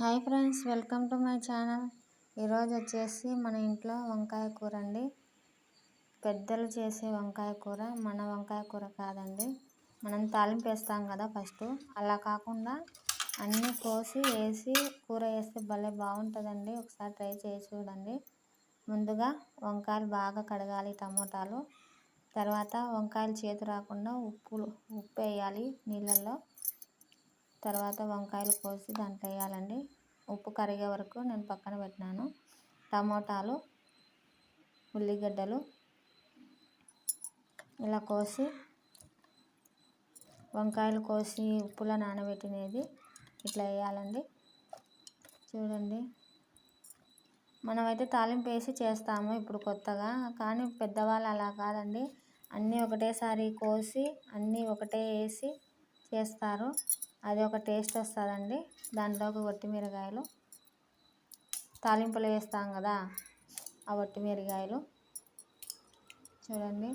Hi friends welcome to my channel. ఈరోజు వచ్చేసి మన ఇంట్లో వంకాయ కూర అండి. పెద్దలు చేసే వంకాయ కూర మన వంకాయ కూర కాదండి. మనం తాలింపు వేస్తాం కదా ఫస్ట్. అలా కాకుండా అన్నీ కోసి వేసి కూర వేస్తే భలే బాగుంటుందండి. ఒకసారి ట్రై చేసి చూడండి. ముందుగా వంకాయలు బాగా కడగాలి టమోటాలు. తర్వాత వంకాయలు చేతి రాకుండా ఉప్పు ఉప్పు వేయాలి నీళ్ళల్లో. తర్వాత వంకాయలు కోసి దాంట్లో వేయాలండి ఉప్పు కరిగే వరకు నేను పక్కన పెట్టినాను. టమోటాలు ఉల్లిగడ్డలు ఇలా కోసి వంకాయలు కోసి ఉప్పులో నానబెట్టినది ఇట్లా వేయాలండి. చూడండి. మనమైతే తాలింపు వేసి చేస్తాము ఇప్పుడు కొత్తగా. కానీ పెద్దవాళ్ళు అలా కాదండి. అన్నీ ఒకటేసారి కోసి అన్నీ ఒకటే వేసి చేస్తారు. అది ఒక టేస్ట్ వస్తుందండి. దాంట్లోకి ఒట్టిమిరకాయలు తాలింపులు వేస్తాం కదా ఆ ఒట్టిమిరకాయలు చూడండి.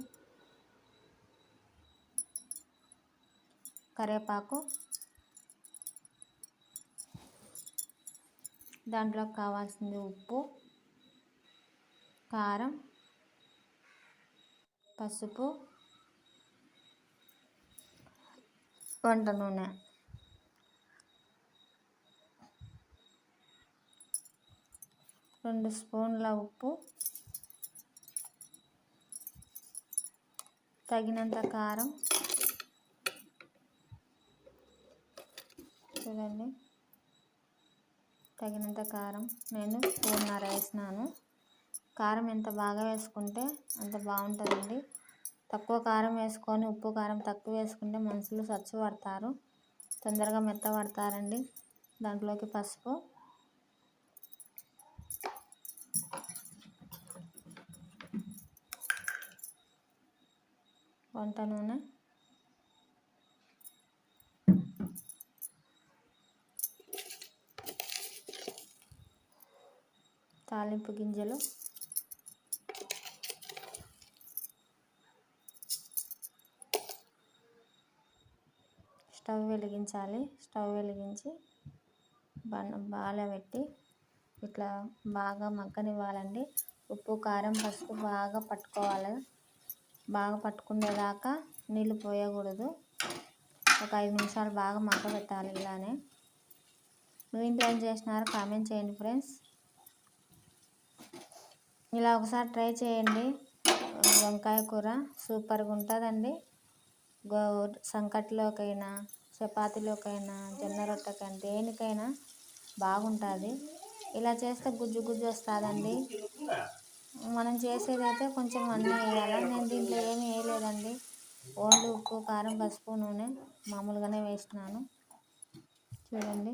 కరివేపాకు. దాంట్లోకి కావాల్సింది ఉప్పు కారం పసుపు వంట నూనె. రెండు స్పూన్ల ఉప్పు. తగినంత కారం. చూడండి. తగినంత కారం. నేను స్పూన్నర వేసినాను. కారం ఎంత బాగా వేసుకుంటే అంత బాగుంటుందండి. తక్కువ కారం వేసుకొని ఉప్పు కారం తక్కువ వేసుకుంటే మనుషులు సచ్చు పడతారు తొందరగా మెత్తపడతారండి దాంట్లోకి పసుపు. వంట నూనె. తాలింపు గింజలు. స్టవ్ వెలిగించాలి. స్టవ్ వెలిగించి బాల పెట్టి ఇట్లా బాగా మగ్గనివ్వాలండి. ఉప్పు కారం పసుపు బాగా పట్టుకోవాలి. బాగా పట్టుకునేదాకా నీళ్ళు పోయకూడదు. ఒక ఐదు నిమిషాలు బాగా పెట్టాలి ఇలానే. నువ్వు ఇంట్లో ఏం చేసినారో కామెంట్ చేయండి ఫ్రెండ్స్. ఇలా ఒకసారి ట్రై చేయండి. వంకాయ కూర సూపర్గా ఉంటుందండి. గో సంకట్లోకైనా చపాతీలోకైనా జొన్న రొట్టెకైనా దేనికైనా బాగుంటుంది. ఇలా చేస్తే గుజ్జు గుజ్జు వస్తుందండి. మనం చేసేదైతే కొంచెం అన్నీ వేయాలి? నేను దీంట్లో ఏమీ వేయలేదండి. ఓన్లీ ఉప్పు కారం పసుపు నూనె మామూలుగానే వేసినాను చూడండి.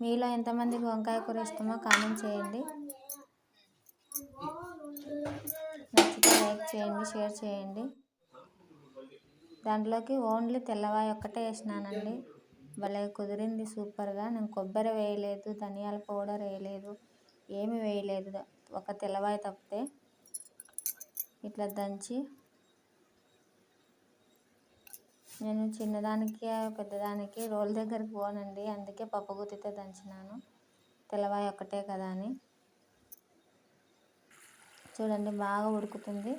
మీలో ఎంతమందికి వంకాయ కూర ఇష్టమో కామెంట్ చేయండి. నచ్చితే లైక్ చేయండి షేర్ చేయండి. దాంట్లోకి ఓన్లీ తెల్లవాయి ఒక్కటే వేసినానండి. భలే కుదిరింది సూపర్గా. నేను కొబ్బరి వేయలేదు ధనియాల పౌడర్ వేయలేదు ఏమి వేయలేదు. ఒక తెల్లవాయి తప్పితే ఇట్లా దంచి నేను చిన్నదానికి పెద్దదానికి రోల్ దగ్గరికి పోనండి. అందుకే పప్పు గుత్తితో దంచినాను. తెల్లవాయి ఒక్కటే కదా అని. చూడండి బాగా ఉడుకుతుంది.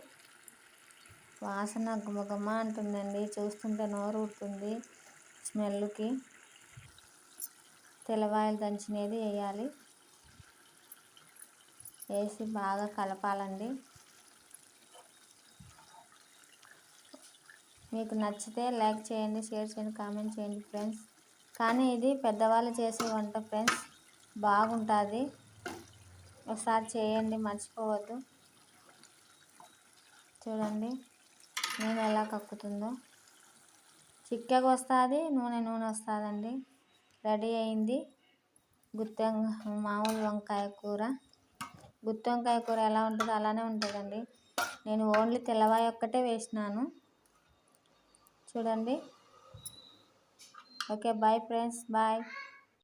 వాసన గుమగుమ అంటుందండి. చూస్తుంటే నోరు ఉడుతుంది స్మెల్కి. తెల్లవాయలు దంచినది వేయాలి. వేసి బాగా కలపాలండి. మీకు నచ్చితే లైక్ చేయండి షేర్ చేయండి కామెంట్ చేయండి ఫ్రెండ్స్. కానీ ఇది పెద్దవాళ్ళు చేసే వంట ఫ్రెండ్స్. బాగుంటుంది. ఒకసారి చేయండి మర్చిపోవద్దు. చూడండి నేను ఎలా కక్కుతుందో. చిక్కగా వస్తుంది నూనె నూనె వస్తుందండి. రెడీ అయింది. గుత్తి మామూలు వంకాయ కూర. గుత్తి వంకాయ కూర ఎలా ఉంటుందో అలానే ఉంటుందండి. నేను ఓన్లీ తెల్లవాయి ఒక్కటే వేసినాను. చూడండి. Okay bye friends bye.